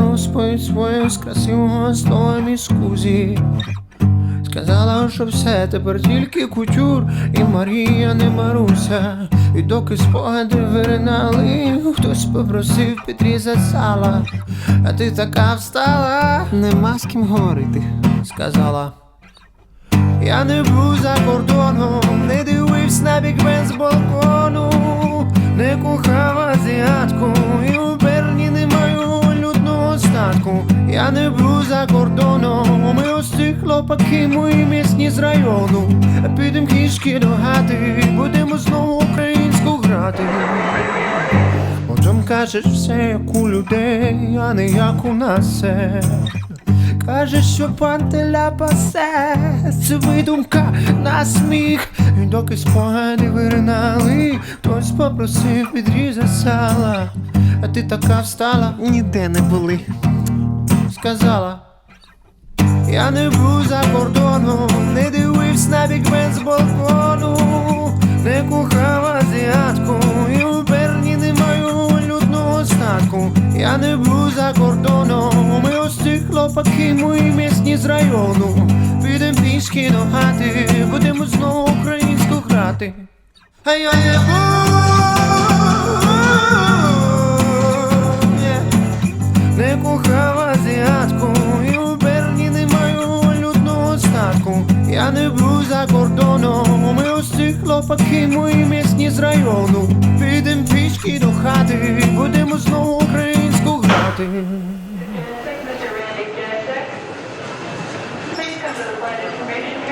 розповідь свою з красивого слова міскузі. Сказала, що все тепер тільки кутюр, і Марія не Маруся. І доки спогади виринали, хтось попросив підрізати сала. А ти така встала, нема з ким говорити, сказала. Я не був за кордоном, людного. Я не був за кордоном, ми ось хлопаки, мої місні з району. Підем кішки до хати, будемо знову українську грати. Потім кажеш все як у людей, а не як у нас все. Каже, що пантеля пасе, це видумка на сміх. І доки спогади виринали, хтось попросив підрізати сала. А ти така встала, ніде не були. Сказала. Я не був за кордоном, не дивився на бікбен з балкону, не кохав азіатку, і у Берні не маю людного статку. Я не був за кордоном, ми ось ці хлопаки, мої місні з району. Підем пішки до хати, будемо знову українську грати. А я не був. Не кохав Не бру за кордоном, ми усі хлопаки, мої місні з району. Підем пішки до хати, будемо знову українську грати. Please come to the flight information